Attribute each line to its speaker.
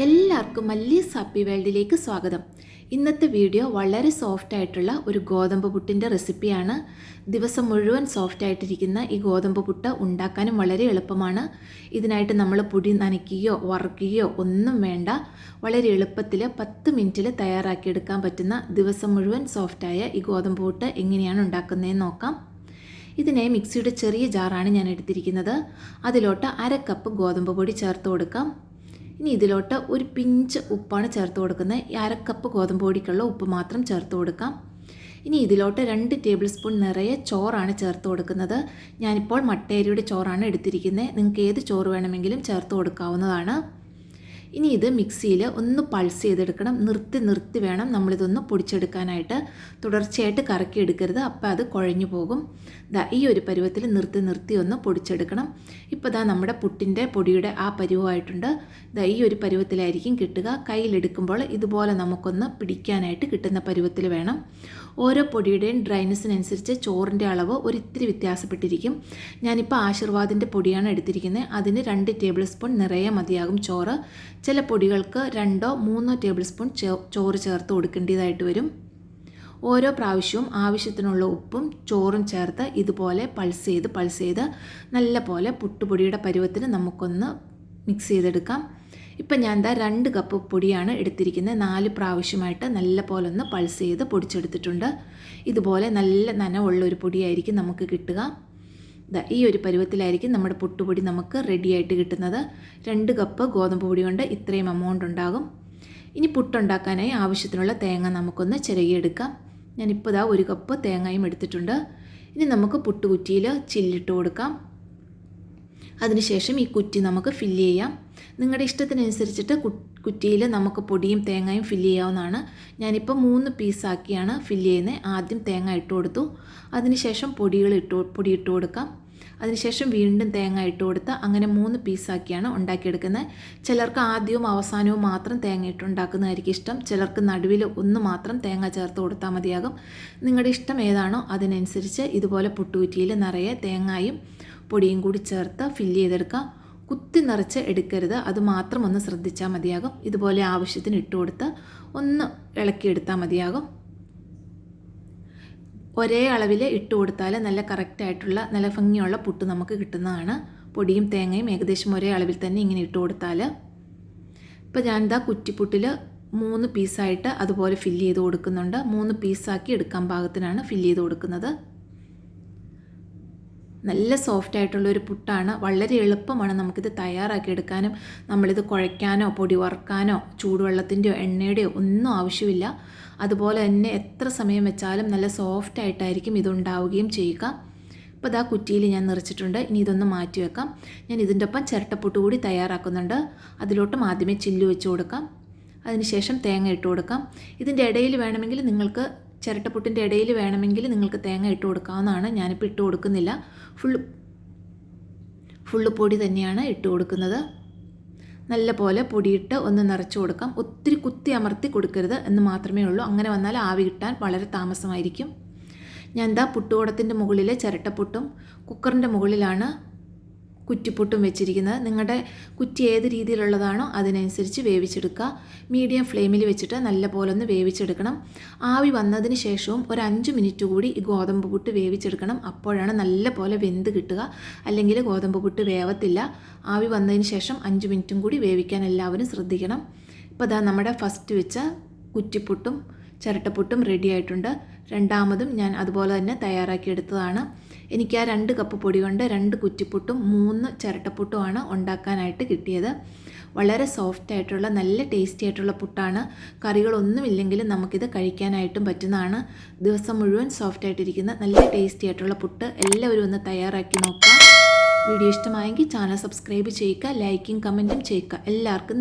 Speaker 1: എല്ലാവർക്കും മല്ലി സാപ്പി വേൾഡിലേക്ക് സ്വാഗതം. ഇന്നത്തെ വീഡിയോ വളരെ സോഫ്റ്റ് ആയിട്ടുള്ള ഒരു ഗോതമ്പ് പുട്ടിന്റെ റെസിപ്പിയാണ്. ദിവസം മുഴുവൻ സോഫ്റ്റ് ആയിട്ടിരിക്കുന്ന ഈ ഗോതമ്പ് പുട്ട് ഉണ്ടാക്കാനും വളരെ എളുപ്പമാണ്. ഇതിനായിട്ട് നമ്മൾ പൊടി നനയ്ക്കുകയോ വറുക്കുകയോ ഒന്നും വേണ്ട. വളരെ എളുപ്പത്തിൽ പത്ത് മിനിറ്റിൽ തയ്യാറാക്കിയെടുക്കാൻ പറ്റുന്ന ദിവസം മുഴുവൻ സോഫ്റ്റായ ഈ ഗോതമ്പ് പുട്ട് എങ്ങനെയാണ് ഉണ്ടാക്കുന്നതെന്ന് നോക്കാം. ഇതിനെ മിക്സിയുടെ ചെറിയ ജാറാണ് ഞാൻ എടുത്തിരിക്കുന്നത്. അതിലോട്ട് അര കപ്പ് ഗോതമ്പ് പൊടി ചേർത്ത് കൊടുക്കാം. ഇനി ഇതിലോട്ട് ഒരു പിഞ്ച് ഉപ്പാണ് ചേർത്ത് കൊടുക്കുന്നത്. ഈ അര കപ്പ് ഗോതമ്പ് പൊടിക്കുള്ള ഉപ്പ് മാത്രം ചേർത്ത് കൊടുക്കാം. ഇനി ഇതിലോട്ട് രണ്ട് ടേബിൾ സ്പൂൺ നിറയെ ചോറാണ് ചേർത്ത് കൊടുക്കുന്നത്. ഞാനിപ്പോൾ മട്ടേരിയുടെ ചോറാണ് എടുത്തിരിക്കുന്നത്. നിങ്ങൾക്ക് ഏത് ചോറ് വേണമെങ്കിലും ചേർത്ത് കൊടുക്കാവുന്നതാണ്. ഇനി ഇത് മിക്സിയിൽ ഒന്ന് പൾസ് ചെയ്തെടുക്കണം. നിർത്തി നിർത്തി വേണം നമ്മളിതൊന്ന് പൊടിച്ചെടുക്കാനായിട്ട്. തുടർച്ചയായിട്ട് കറക്കി എടുക്കരുത് അപ്പോൾ അത് കുഴഞ്ഞു പോകും. ദാ ഈ ഒരു പരുവത്തിൽ നിർത്തി നിർത്തി ഒന്ന് പൊടിച്ചെടുക്കണം. ഇപ്പോൾ ദാ നമ്മുടെ പുട്ടിന്റെ പൊടിയുടെ ആ പരുവമായിട്ടുണ്ട്. ദാ ഈ ഒരു പരുവത്തിലായിരിക്കും കിട്ടുക. കയ്യിലെടുക്കുമ്പോൾ ഇതുപോലെ നമുക്കൊന്ന് പിടിക്കാനായിട്ട് കിട്ടുന്ന പരുവത്തിൽ വേണം. ഓരോ പൊടിയുടെയും ഡ്രൈനസിനനുസരിച്ച് ചോറിന്റെ അളവ് ഒരിത്തിരി വ്യത്യാസപ്പെട്ടിരിക്കും. ഞാനിപ്പോൾ ആശീർവാദിന്റെ പൊടിയാണ് എടുത്തിരിക്കുന്നത്. അതിന് രണ്ട് ടേബിൾ സ്പൂൺ നിറയെ മതിയാകും ചോറ്. ചില പൊടികൾക്ക് രണ്ടോ മൂന്നോ ടേബിൾ സ്പൂൺ ചോറ് ചേർത്ത് കൊടുക്കേണ്ടതായിട്ട് വരും. ഓരോ പ്രാവശ്യവും ആവശ്യത്തിനുള്ള ഉപ്പും ചോറും ചേർത്ത് ഇതുപോലെ പൾസ് ചെയ്ത് പൾസ് ചെയ്ത് നല്ല പോലെ പുട്ടുപൊടിയുടെ പരുവത്തിന് നമുക്കൊന്ന് മിക്സ് ചെയ്തെടുക്കാം. ഇപ്പം ഞാൻ എന്താ രണ്ട് കപ്പ് പൊടിയാണ് എടുത്തിരിക്കുന്നത്. നാല് പ്രാവശ്യമായിട്ട് നല്ല പോലെ ഒന്ന് പൾസ് ചെയ്ത് പൊടിച്ചെടുത്തിട്ടുണ്ട്. ഇതുപോലെ നല്ല നനവുള്ള ഒരു പൊടിയായിരിക്കും നമുക്ക് കിട്ടുക. ഈ ഒരു പരുവത്തിലായിരിക്കും നമ്മുടെ പുട്ടുപൊടി നമുക്ക് റെഡിയായിട്ട് കിട്ടുന്നത്. രണ്ട് കപ്പ് ഗോതമ്പ് പൊടി കൊണ്ട് ഇത്രയും എമൗണ്ട് ഉണ്ടാകും. ഇനി പുട്ടുണ്ടാക്കാനായി ആവശ്യത്തിനുള്ള തേങ്ങ നമുക്കൊന്ന് ചിരകിയെടുക്കാം. ഞാനിപ്പോൾ ഇതാ ഒരു കപ്പ് തേങ്ങയും എടുത്തിട്ടുണ്ട്. ഇനി നമുക്ക് പുട്ടുകുറ്റിയിൽ ചില്ലിട്ട് കൊടുക്കാം. അതിനുശേഷം ഈ കുറ്റി നമുക്ക് ഫില്ല് ചെയ്യാം. നിങ്ങളുടെ ഇഷ്ടത്തിനനുസരിച്ചിട്ട് കുറ്റിയിൽ നമുക്ക് പൊടിയും തേങ്ങയും ഫില്ല് ചെയ്യാവുന്നതാണ്. ഞാനിപ്പോൾ മൂന്ന് പീസാക്കിയാണ് ഫില്ല് ചെയ്യുന്നത് ആദ്യം തേങ്ങ ഇട്ട് കൊടുത്തു. അതിനുശേഷം പൊടികൾ ഇട്ട് പൊടി ഇട്ട് കൊടുക്കാം. അതിനുശേഷം വീണ്ടും തേങ്ങ ഇട്ട് കൊടുത്ത് അങ്ങനെ മൂന്ന് പീസാക്കിയാണ് ഉണ്ടാക്കിയെടുക്കുന്നത്. ചിലർക്ക് ആദ്യവും അവസാനവും മാത്രം തേങ്ങ ഇട്ട് ഉണ്ടാക്കുന്നതായിരിക്കും ഇഷ്ടം. ചിലർക്ക് നടുവിൽ ഒന്ന് മാത്രം തേങ്ങ ചേർത്ത് കൊടുത്താൽ മതിയാകും. നിങ്ങളുടെ ഇഷ്ടം ഏതാണോ അതിനനുസരിച്ച് ഇതുപോലെ പുട്ടുകുറ്റിയിൽ നിറയെ തേങ്ങയും പൊടിയും കൂടി ചേർത്ത് ഫില്ല് ചെയ്തെടുക്കാം. കുത്തി നിറച്ച് എടുക്കരുത്. അത് മാത്രം ഒന്ന് ശ്രദ്ധിച്ചാൽ മതിയാകും. ഇതുപോലെ ആവശ്യത്തിന് ഇട്ട് കൊടുത്ത് ഒന്ന് ഇളക്കിയെടുത്താൽ മതിയാകും. ഒരേ അളവിൽ ഇട്ട് കൊടുത്താൽ നല്ല കറക്റ്റായിട്ടുള്ള നല്ല ഭംഗിയുള്ള പുട്ട് നമുക്ക് കിട്ടുന്നതാണ്. പൊടിയും തേങ്ങയും ഏകദേശം ഒരേ അളവിൽ തന്നെ ഇങ്ങനെ ഇട്ട് കൊടുത്താൽ ഇപ്പോൾ ഞാനിതാ കുറ്റിപ്പുട്ടിൽ മൂന്ന് പീസായിട്ട് അതുപോലെ ഫില്ല് ചെയ്ത് കൊടുക്കുന്നുണ്ട്. മൂന്ന് പീസാക്കി എടുക്കാൻ പാകത്തിനാണ് ഫില്ല് ചെയ്ത് കൊടുക്കുന്നത്. നല്ല സോഫ്റ്റ് ആയിട്ടുള്ള ഒരു പുട്ടാണ്. വളരെ എളുപ്പമാണ് നമുക്കിത് തയ്യാറാക്കി എടുക്കാനും. നമ്മളിത് കുഴയ്ക്കാനോ പൊടി വറുക്കാനോ ചൂടുവെള്ളത്തിന്റെയോ എണ്ണയുടെയോ ഒന്നും ആവശ്യമില്ല. അതുപോലെ തന്നെ എത്ര സമയം വെച്ചാലും നല്ല സോഫ്റ്റ് ആയിട്ടായിരിക്കും ഇതുണ്ടാവുകയും ചെയ്യുക. ഇപ്പോൾ ഇതാ കുറ്റിയിൽ ഞാൻ നിറച്ചിട്ടുണ്ട്. ഇനി ഇതൊന്ന് മാറ്റി വെക്കാം. ഞാൻ ഇതിന്റെ ഒപ്പം ചിരട്ടപ്പുട്ട് കൂടി തയ്യാറാക്കുന്നുണ്ട്. അതിലോട്ടും ആദ്യമേ ചില്ലു വെച്ച് കൊടുക്കാം. അതിനുശേഷം തേങ്ങ ഇട്ട് കൊടുക്കാം. ഇതിന്റെ ഇടയിൽ വേണമെങ്കിൽ നിങ്ങൾക്ക് ചിരട്ടപ്പുട്ടിന്റെ ഇടയിൽ വേണമെങ്കിൽ നിങ്ങൾക്ക് തേങ്ങ ഇട്ട് കൊടുക്കാവുന്നതാണ്. ഞാനിപ്പോൾ ഇട്ട് കൊടുക്കുന്നില്ല. ഫുള്ള് ഫുള്ള് പൊടി തന്നെയാണ് ഇട്ട് കൊടുക്കുന്നത്. നല്ല പോലെ പൊടിയിട്ട് ഒന്ന് നിറച്ച് കൊടുക്കാം. ഒത്തിരി കുത്തി അമർത്തി കൊടുക്കരുത് എന്ന് മാത്രമേ ഉള്ളൂ. അങ്ങനെ വന്നാൽ ആവി കിട്ടാൻ വളരെ താമസമായിരിക്കും. ഞാൻ എന്താ പുട്ടുകൂടത്തിന്റെ മുകളിൽ ചിരട്ടപ്പുട്ടും കുക്കറിന്റെ മുകളിലാണ് കുറ്റിപ്പുട്ടും വെച്ചിരിക്കുന്നത്. നിങ്ങളുടെ കുറ്റി ഏത് രീതിയിലുള്ളതാണോ അതിനനുസരിച്ച് വേവിച്ചെടുക്കുക. മീഡിയം ഫ്ലെയിമിൽ വെച്ചിട്ട് നല്ല പോലെ ഒന്ന് വേവിച്ചെടുക്കണം. ആവി വന്നതിന് ശേഷവും ഒരു അഞ്ച് മിനിറ്റ് കൂടി ഈ ഗോതമ്പ് പുട്ട് വേവിച്ചെടുക്കണം. അപ്പോഴാണ് നല്ല പോലെ വെന്ത് കിട്ടുക. അല്ലെങ്കിൽ ഗോതമ്പ് പുട്ട് വേവത്തില്ല. ആവി വന്നതിന് ശേഷം അഞ്ച് മിനിറ്റും കൂടി വേവിക്കാൻ എല്ലാവരും ശ്രദ്ധിക്കണം. ഇപ്പോൾ അതാ നമ്മുടെ ഫസ്റ്റ് വെച്ച കുറ്റിപ്പുട്ടും ചിരട്ടപ്പുട്ടും റെഡി ആയിട്ടുണ്ട്. രണ്ടാമതും ഞാൻ അതുപോലെ തന്നെ തയ്യാറാക്കിയെടുത്തതാണ് എനിക്ക് ആ രണ്ട് കപ്പ് പൊടി കൊണ്ട് രണ്ട് കുറ്റിപ്പുട്ടും മൂന്ന് ചിരട്ടപ്പുട്ടുമാണ് ഉണ്ടാക്കാനായിട്ട് കിട്ടിയത്. വളരെ സോഫ്റ്റ് ആയിട്ടുള്ള നല്ല ടേസ്റ്റി ആയിട്ടുള്ള പുട്ടാണ്. കറികളൊന്നുമില്ലെങ്കിലും നമുക്കിത് കഴിക്കാനായിട്ടും പറ്റുന്നതാണ്. ദിവസം മുഴുവൻ സോഫ്റ്റ് ആയിട്ടിരിക്കുന്ന നല്ല ടേസ്റ്റി ആയിട്ടുള്ള പുട്ട് എല്ലാവരും ഒന്ന് തയ്യാറാക്കി നോക്കുക. വീഡിയോ ഇഷ്ടമായെങ്കിൽ ചാനൽ സബ്സ്ക്രൈബ് ചെയ്യുക ലൈക്കും കമന്റും ചെയ്യുക. എല്ലാവർക്കും